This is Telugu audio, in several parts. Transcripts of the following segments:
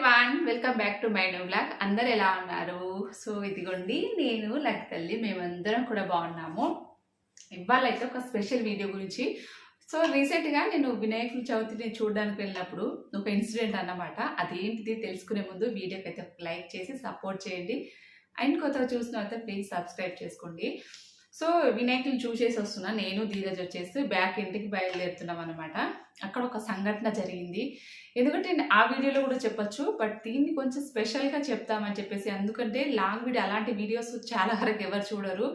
Everyone welcome back to my new blog అందరు ఎలా ఉన్నారు? సో ఇదిగోండి నేను లక్ తల్లి. మేమందరం కూడా బాగున్నాము. ఇవాళ అయితే ఒక స్పెషల్ వీడియో గురించి. సో రీసెంట్గా నేను వినాయకుడి చవితిని చూడడానికి వెళ్ళినప్పుడు ఒక ఇన్సిడెంట్ అన్నమాట. అదేంటిది తెలుసుకునే ముందు వీడియోకి అయితే లైక్ చేసి సపోర్ట్ చేయండి. అండ్ కొత్తగా చూసిన తర్వాత ప్లీజ్ సబ్స్క్రైబ్ చేసుకోండి. సో వినాయకుని చూసేసి వస్తున్నా. నేను ధీరజ్ వచ్చేసి బ్యాక్ ఇంటికి బయలుదేరుతున్నాం అనమాట అక్కడ ఒక సంఘటన జరిగింది. ఎందుకంటే ఆ వీడియోలో కూడా చెప్పొచ్చు బట్ దీన్ని కొంచెం స్పెషల్గా చెప్తామని చెప్పేసి ఎందుకంటే లాంగ్ వీడియో అలాంటి వీడియోస్ చాలా వరకు ఎవరు చూడరు.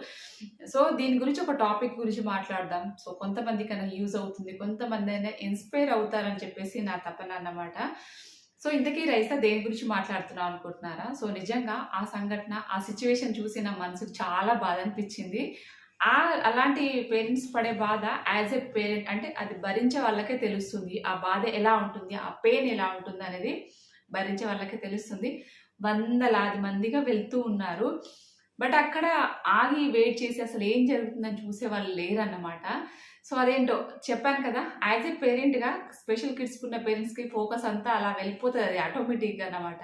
సో దీని గురించి ఒక టాపిక్ గురించి మాట్లాడదాం. సో కొంతమందికి అయినా యూజ్ అవుతుంది కొంతమంది అయినా ఇన్స్పైర్ అవుతారని చెప్పేసి నా తపన అన్నమాట. సో ఇంతకీ రైసా దేని గురించి మాట్లాడుతున్నాం అనుకుంటున్నారా? సో నిజంగా ఆ సంఘటన ఆ సిచ్యువేషన్ చూసి నా మనసుకు చాలా బాధ అనిపించింది. ఆ అలాంటి పేరెంట్స్ పడే బాధ యాజ్ ఎ పేరెంట్ అంటే అది భరించే వాళ్ళకే తెలుస్తుంది. ఆ బాధ ఎలా ఉంటుంది? ఆ పెయిన్ ఎలా ఉంటుంది అనేది భరించే వాళ్ళకే తెలుస్తుంది. వందలాది మందిగా వెళ్తూ ఉన్నారు. బట్ అక్కడ ఆగి వెయిట్ చేసి అసలు ఏం జరుగుతుందని చూసే వాళ్ళు లేరన్నమాట. సో అదేంటో చెప్పాను కదా యాజ్ ఎ పేరెంట్గా స్పెషల్ కిడ్స్ ఉన్న పేరెంట్స్కి ఫోకస్ అంతా అలా వెళ్ళిపోతుంది అది ఆటోమేటిక్గా అన్నమాట.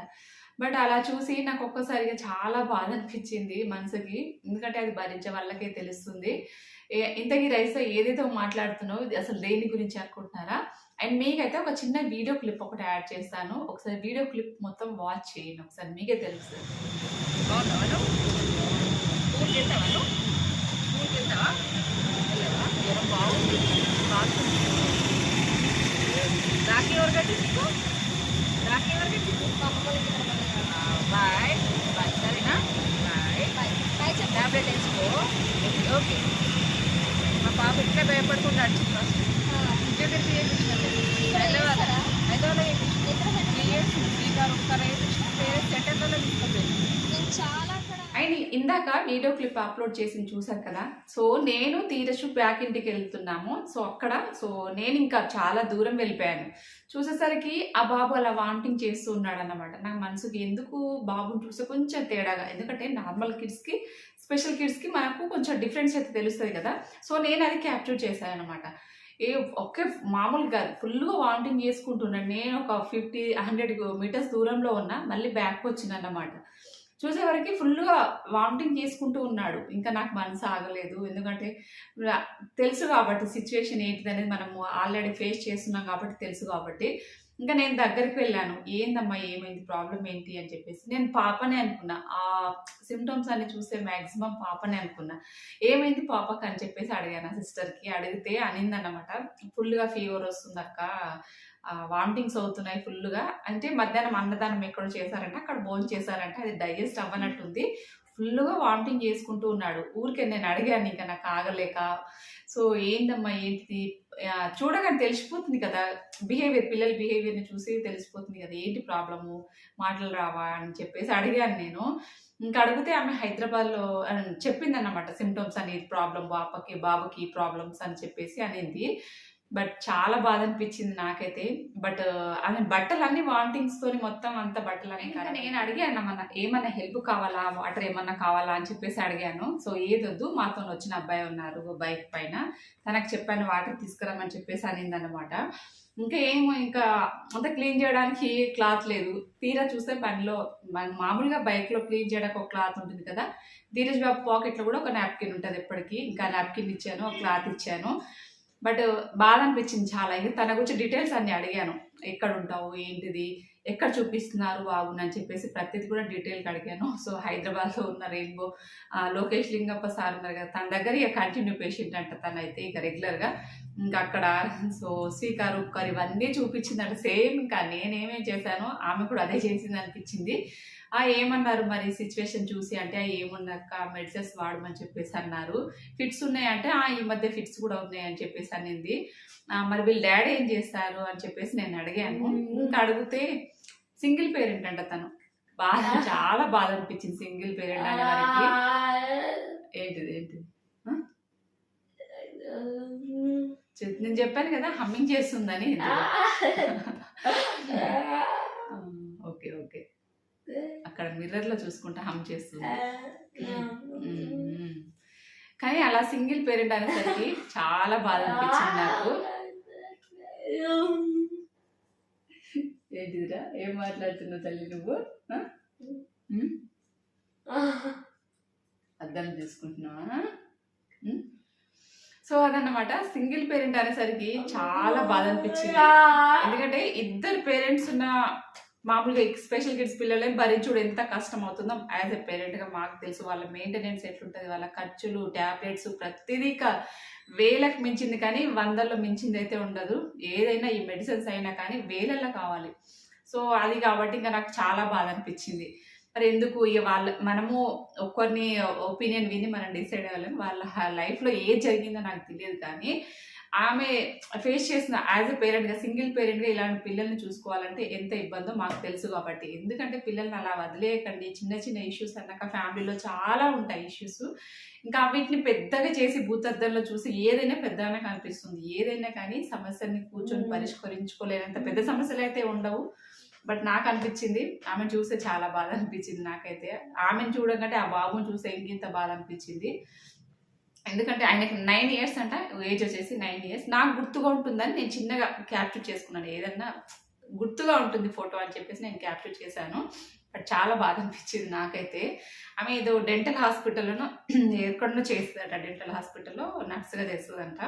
బట్ అలా చూసి నాకు ఒక్కసారిగా చాలా బాధ అనిపించింది మనసుకి. ఎందుకంటే అది భరించే వాళ్ళకే తెలుస్తుంది. ఇంతకీ రైస్ ఏదైతే మాట్లాడుతున్నావు ఇది అసలు దేని గురించి అనుకుంటున్నారా? అండ్ మీకైతే ఒక చిన్న వీడియో క్లిప్ ఒకటి యాడ్ చేస్తాను. ఒకసారి వీడియో క్లిప్ మొత్తం వాచ్ చేయండి. ఒకసారి మీకే బాగుంది రాఖీ ఎవరు కట్టించుకో రాఖీ ఎవరు కట్టించుకో బాయ్. బాయ్ సరేనా బాయ్ టాబ్లెట్ వేసుకో. ఓకే. పాప ఇట్లా భయపడుకుంటూ అడిచింది first inter Hyderabad Hyderabad three years parents సెంటర్లలో తీసుకుపోయింది చాలా అండ్ ఇందాక వీడియో క్లిప్ అప్లోడ్ చేసి చూశాను కదా? సో నేను తీరచు బ్యాక్ ఇంటికి వెళ్తున్నాము. సో అక్కడ సో నేను ఇంకా చాలా దూరం వెళ్ళిపోయాను. చూసేసరికి ఆ బాబు అలా వామిటింగ్ చేస్తూ ఉన్నాడు అనమాట నాకు మనసుకి ఎందుకు బాబుని చూస్తే కొంచెం తేడాగా ఎందుకంటే నార్మల్ కిడ్స్కి స్పెషల్ కిడ్స్కి మనకు కొంచెం డిఫరెన్స్ అయితే తెలుస్తుంది కదా? సో నేను అది క్యాప్చర్ చేశాను అనమాట ఏ ఒకే మామూలుగా ఫుల్గా వామిటింగ్ చేసుకుంటున్నాను నేను ఒక ఫిఫ్టీ హండ్రెడ్ మీటర్స్ దూరంలో ఉన్నా మళ్ళీ బ్యాక్ వచ్చిన అన్నమాట చూసేవరకు ఫుల్గా వామిటింగ్ చేసుకుంటూ ఉన్నాడు. ఇంకా నాకు మనసు ఆగలేదు. ఎందుకంటే తెలుసు కాబట్టి సిచ్యువేషన్ ఏంటిది అనేది మనము ఆల్రెడీ ఫేస్ చేస్తున్నాం కాబట్టి తెలుసు కాబట్టి. ఇంకా నేను దగ్గరికి వెళ్ళాను. ఏందమ్మా ఏమైంది? ప్రాబ్లం ఏంటి? అని చెప్పేసి. నేను పాపనే అనుకున్నా. ఆ సిమ్టమ్స్ అన్ని చూస్తే మ్యాక్సిమం పాపనే అనుకున్నా. ఏమైంది పాపకి? అని చెప్పేసి అడిగాను సిస్టర్కి. అడిగితే అనిందన్నమాట. ఫుల్గా ఫీవర్ వస్తుంది అక్క వామిటింగ్స్ అవుతున్నాయి ఫుల్గా అంటే మధ్యాహ్నం అన్నదానం ఎక్కడ చేశారంటే అక్కడ భోజనం చేశారంటే అది డైజెస్ట్ అవ్వనట్టుంది. ఫుల్గా వామిటింగ్ చేసుకుంటూ ఉన్నాడు. ఊరికే నేను అడిగాను ఇంకా నాకు ఆగలేక. సో ఏందమ్మా ఏంటిది? చూడగానే తెలిసిపోతుంది కదా. బిహేవియర్ పిల్లల బిహేవియర్ని చూసి తెలిసిపోతుంది కదా. ఏంటి ప్రాబ్లము? మాటలు రావా అని చెప్పేసి అడిగాను నేను. ఇంకా అడిగితే ఆమె హైదరాబాద్లో చెప్పిందన్నమాట. సిమ్టమ్స్ అని ప్రాబ్లం పాపకి బాబుకి ప్రాబ్లమ్స్ అని చెప్పేసి అనింది. బట్ చాలా బాధ అనిపించింది నాకైతే. బట్ ఆమె బట్టలు అన్ని వామిటింగ్స్ తోని మొత్తం అంత బట్టలు అని కానీ నేను అడిగాను అన్నమాట ఏమన్నా హెల్ప్ కావాలా? వాటర్ ఏమన్నా కావాలా? అని చెప్పేసి అడిగాను. సో ఏదొద్దు మాతో వచ్చిన అబ్బాయి ఉన్నారు బైక్ పైన. తనకు చెప్పాను వాటర్ తీసుకురమ్మని చెప్పేసి అనింది అనమాట ఇంకా ఏమో ఇంకా అంత క్లీన్ చేయడానికి క్లాత్ లేదు. తీరా చూస్తే మన- మామూలుగా బైక్లో క్లీన్ చేయడానికి ఒక క్లాత్ ఉంటుంది కదా? ధీరజ్ బాబు పాకెట్లో కూడా ఒక నాప్కిన్ ఉంటుంది ఎప్పటికీ. ఇంకా నాప్కిన్ ఇచ్చాను ఒక క్లాత్ ఇచ్చాను. బట్ బాధ అనిపించింది చాలా. ఇంకా తన గురించి డీటెయిల్స్ అన్ని అడిగాను. ఎక్కడ ఉంటావు? ఏంటిది? ఎక్కడ చూపిస్తున్నారు బాబు అని చెప్పేసి ప్రతిది కూడా డీటెయిల్గా అడిగాను. సో హైదరాబాద్లో ఉన్న రెయిన్బో లోకేష్ లింగప్ప సార్ ఉన్నారు కదా తన దగ్గర ఇక కంటిన్యూ పేషెంట్ అంట తనైతే ఇక రెగ్యులర్గా ఇంకా అక్కడ సో స్వీకార్ ఉప్కార్ ఇవన్నీ చూపించిందంట. సేమ్ ఇంకా నేనేమేం చేశానో ఆమె కూడా అదే చేసింది అనిపించింది. ఆ ఏమన్నారు మరి సిచ్యువేషన్ చూసి అంటే "ఆ, ఏముందక్క మెడిసిన్స్ వాడమని చెప్పేసి అన్నారు. ఫిట్స్ ఉన్నాయంటే "ఆ, ఈ మధ్య ఫిట్స్ కూడా ఉన్నాయని చెప్పేసి అనింది. "ఆ, మరి వీళ్ళ డాడీ ఏం చేస్తారు అని చెప్పేసి నేను అడిగాను. ఇంకా అడిగితే సింగిల్ పేరెంట్ అంట తను. బాధ చాలా బాధ అనిపించింది సింగిల్ పేరెంట్ అనే వారికి ఏంటిది ఏంటిది చెప్- నేను చెప్పాను కదా హమ్మింగ్ చేస్తుందని. Okay okay. అక్కడ మిర్రర్లో చూసుకుంటా హమ్ చేస్తుంది. కానీ అలా సింగిల్ పేరెంట్ అనేసరికి చాలా బాధ అనిపించింది నాకు. ఏంటిదిరా? ఏం మాట్లాడుతున్నావు తల్లి నువ్వు? అర్థం చేసుకుంటున్నావా? సో అదన్నమాట సింగిల్ పేరెంట్ అనేసరికి చాలా బాధ అనిపించింది. ఎందుకంటే ఇద్దరు పేరెంట్స్ ఉన్న మామూలుగా స్పెషల్ కిడ్స్ పిల్లలే భరించుడు ఎంత కష్టం అవుతుందో యాజ్ ఎ పేరెంట్గా మాకు తెలుసు వాళ్ళ మెయింటెనెన్స్ ఎట్లుంటుంది వాళ్ళ ఖర్చులు ట్యాబ్లెట్స్ ప్రతిదీ వేలకు మించింది కానీ వందల్లో మించింది అయితే ఉండదు. ఏదైనా ఈ మెడిసిన్స్ అయినా కానీ వేలల్లో కావాలి. సో అది కాబట్టి ఇంకా నాకు చాలా బాధ అనిపించింది. మరి ఎందుకు ఇక వాళ్ళ మనము ఒక్కరిని ఒపీనియన్ విని మనం డిసైడ్ అవ్వలేము వాళ్ళ లైఫ్లో ఏది జరిగిందో నాకు తెలియదు కానీ ఆమె ఫేస్ చేసిన యాజ్ ఎ పేరెంట్గా సింగిల్ పేరెంట్గా ఇలాంటి పిల్లల్ని చూసుకోవాలంటే ఎంత ఇబ్బందో మాకు తెలుసు కాబట్టి. ఎందుకంటే పిల్లల్ని అలా వదిలేయకండి. చిన్న చిన్న ఇష్యూస్ అన్నాక ఫ్యామిలీలో చాలా ఉంటాయి ఇష్యూస్. ఇంకా వీటిని పెద్దగా చేసి భూతద్దంలో చూసి ఏదైనా పెద్దగానే కనిపిస్తుంది. ఏదైనా కానీ సమస్యని కూర్చొని. పరిష్కరించుకోలేనంత పెద్ద సమస్యలు అయితే ఉండవు. బట్ నాకు అనిపించింది ఆమెను చూస్తే చాలా బాధ అనిపించింది నాకైతే. ఆమెను చూడకంటే ఆ బాబుని చూస్తే ఇంకింత బాధ అనిపించింది. ఎందుకంటే ఆయనకి నైన్ ఇయర్స్ అంట ఏజ్ వచ్చేసి నైన్ ఇయర్స్ నాకు గుర్తుగా ఉంటుందని నేను చిన్నగా క్యాప్చర్ చేసుకున్నాను. ఏదన్నా గుర్తుగా ఉంటుంది ఫోటో అని చెప్పేసి నేను క్యాప్చర్ చేశాను. బట్ చాలా బాధ అనిపించింది నాకైతే. ఆమె ఏదో డెంటల్ హాస్పిటల్లోనో ఎక్కడనో చేస్తుందంట డెంటల్ హాస్పిటల్లో నర్సుగా చేస్తుందంట.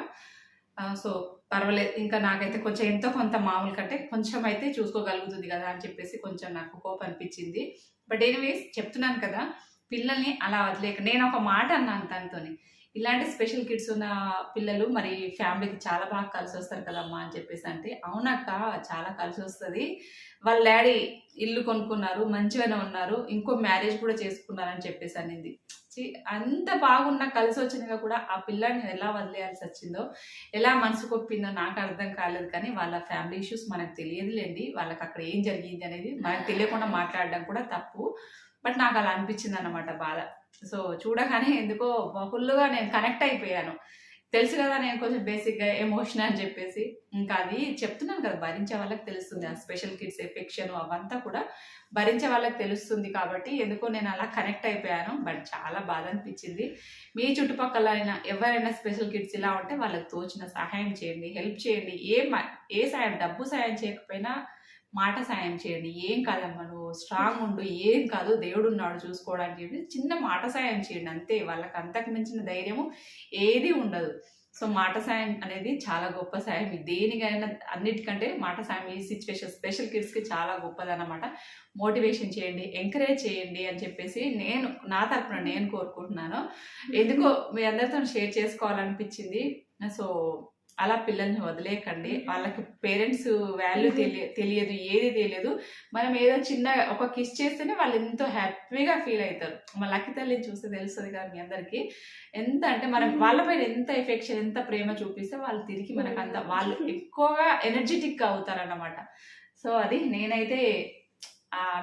సో పర్వాలేదు. ఇంకా నాకైతే కొంచెం ఎంతో కొంత మామూలు కంటే కొంచెం అయితే చూసుకోగలుగుతుంది కదా అని చెప్పేసి కొంచెం నాకు కోపం అనిపించింది. బట్ ఎనీవేస్ చెప్తున్నాను కదా పిల్లల్ని అలా వదిలేక నేను ఒక మాట అన్నాను తనతోని. ఇలాంటి స్పెషల్ కిడ్స్ ఉన్న పిల్లలు మరి ఫ్యామిలీకి చాలా బాగా కలిసి వస్తారు కదమ్మా అని చెప్పేసి అంటే అవునక్క చాలా కలిసి వస్తుంది. వాళ్ళ డాడీ ఇల్లు కొనుక్కున్నారు మంచిగానే ఉన్నారు ఇంకో మ్యారేజ్ కూడా చేసుకున్నారని చెప్పేసి అనింది. అంత బాగున్నా కలిసి వచ్చినాక కూడా ఆ పిల్లని ఎలా వదిలేయాల్సి వచ్చిందో ఎలా మనసు కొప్పిందో నాకు అర్థం కాలేదు కానీ వాళ్ళ ఫ్యామిలీ ఇష్యూస్ మనకు తెలియదులేండి. వాళ్ళకి అక్కడ ఏం జరిగింది అనేది మనకు తెలియకుండా మాట్లాడడం కూడా తప్పు. బట్ నాకు అలా అనిపించింది అన్నమాట బాధ. సో చూడగానే ఎందుకో ఫుల్గా నేను కనెక్ట్ అయిపోయాను. తెలుసు కదా నేను కొంచెం బేసిక్గా ఎమోషనల్ అని చెప్పేసి. ఇంకా అది చెప్తున్నాను కదా భరించే వాళ్ళకి తెలుస్తుంది. ఆ స్పెషల్ కిడ్స్ ఎఫెక్షన్ అవంతా కూడా భరించే వాళ్ళకి తెలుస్తుంది కాబట్టి ఎందుకో నేను అలా కనెక్ట్ అయిపోయాను. బట్ చాలా బాధ అనిపించింది. మీ చుట్టుపక్కల అయినా ఎవరైనా స్పెషల్ కిడ్స్ ఇలా ఉంటే వాళ్ళకి తోచిన సహాయం చేయండి హెల్ప్ చేయండి. ఏ మ- ఏ సాయం డబ్బు సాయం చేయకపోయినా మాట సాయం చేయండి. ఏం కాదమ్మా నువ్వు స్ట్రాంగ్ ఉండు. ఏం కాదు. దేవుడు ఉన్నాడు చూసుకోవడానికి చెప్పి చిన్న మాట సాయం చేయండి. అంతే. వాళ్ళకి అంతకు మించిన ధైర్యము ఏది ఉండదు. సో మాట సాయం అనేది చాలా గొప్ప సాయం. దేనికైనా అన్నిటికంటే మాట సాయం ఈ సిచ్యువేషన్ స్పెషల్ కిడ్స్కి చాలా గొప్పదన్నమాట. మోటివేషన్ చేయండి. ఎంకరేజ్ చేయండి అని చెప్పేసి నేను నా తరపున నేను కోరుకుంటున్నాను. ఎందుకో మీ అందరితో షేర్ చేసుకోవాలనిపించింది. సో అలా పిల్లల్ని వదిలేయకండి. వాళ్ళకి పేరెంట్స్ వాల్యూ తెలియ తెలియదు ఏది తెలియదు. మనం ఏదో చిన్న ఒక కిస్ చేస్తేనే వాళ్ళు ఎంతో హ్యాపీగా ఫీల్ అవుతారు. మా లక్కి తల్లిని చూస్తే తెలుస్తుంది కదా మీ అందరికీ. ఎంత అంటే మనం వాళ్ళపైన ఎంత ఎఫెక్షన్ ఎంత ప్రేమ చూపిస్తే వాళ్ళు తిరిగి మనకు అంత వాళ్ళు ఎక్కువగా ఎనర్జెటిక్ అవుతారన్నమాట. సో అది నేనైతే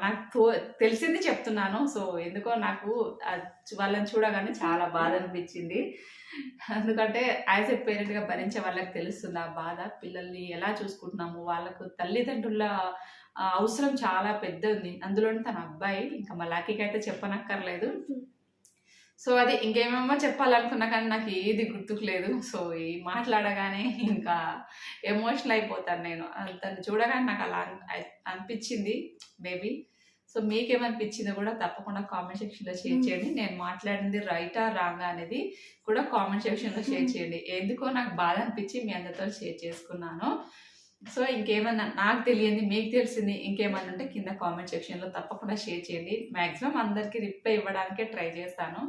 నాకు తెలిసింది చెప్తున్నాను. సో ఎందుకో నాకు వాళ్ళని చూడగానే చాలా బాధ అనిపించింది. ఎందుకంటే యాజ్ ఎ పేరెంట్గా భరించే వాళ్ళకి తెలుస్తుంది ఆ బాధ. పిల్లల్ని ఎలా చూసుకుంటున్నాము? వాళ్ళకు తల్లిదండ్రుల అవసరం చాలా పెద్ద ఉంది అందులో తన అబ్బాయి ఇంకా మా లాకీకి అయితే చెప్పనక్కర్లేదు. సో అది ఇంకేమేమో చెప్పాలనుకున్నా కానీ నాకు ఏది గుర్తుకు లేదు సో ఈ మాట్లాడగానే ఇంకా ఎమోషనల్ అయిపోతాను నేను. తను చూడగానే నాకు అలా అన్- అనిపించింది బేబీ సో మీకేమనిపించిందో కూడా తప్పకుండా కామెంట్ సెక్షన్లో షేర్ చేయండి. నేను మాట్లాడింది రైటా రాంగా అనేది కూడా కామెంట్ సెక్షన్లో షేర్ చేయండి. ఎందుకో నాకు బాధ అనిపించి మీ అందరితో షేర్ చేసుకున్నాను. సో ఇంకేమన్నా నాకు తెలియంది మీకు తెలిసింది ఇంకేమన్నా ఉంటే కింద కామెంట్ సెక్షన్లో తప్పకుండా షేర్ చేయండి. మ్యాక్సిమం అందరికీ రిప్లై ఇవ్వడానికే ట్రై చేస్తాను.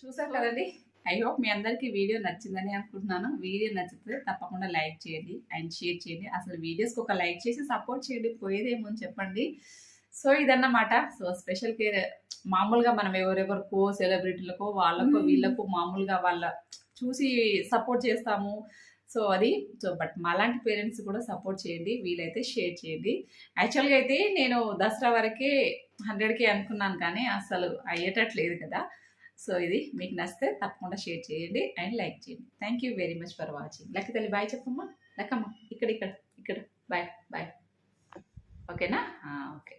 చూసారు కదండి? ఐ హోప్ మీ అందరికీ వీడియో నచ్చిందని అనుకుంటున్నాను. వీడియో నచ్చితే తప్పకుండా లైక్ చేయండి అండ్ షేర్ చేయండి. అసలు వీడియోస్కి ఒక లైక్ చేసి సపోర్ట్ చేయండి పోయేదేమో అని చెప్పండి. సో ఇదన్నమాట. సో స్పెషల్ కేర్ మామూలుగా మనం ఎవరెవరికో సెలబ్రిటీలకో వాళ్ళకో. వీళ్ళకో మామూలుగా వాళ్ళ చూసి సపోర్ట్ చేస్తాము. సో అది సో బట్ మాలాంటి పేరెంట్స్ కూడా సపోర్ట్ చేయండి వీలైతే షేర్ చేయండి. యాక్చువల్గా అయితే నేను దసరా వరకే హండ్రెడ్కే అనుకున్నాను కానీ అసలు అయ్యేటట్లేదు కదా. సో ఇది మీకు నచ్చితే తప్పకుండా షేర్ చేయండి అండ్ లైక్ చేయండి. Thank you very much for watching లెక్క తల్లి బాయ్ చెప్పమ్మా. లక్కమ్మ ఇక్కడ ఇక్కడ ఇక్కడ. బాయ్ బాయ్ ఓకేనా ఓకే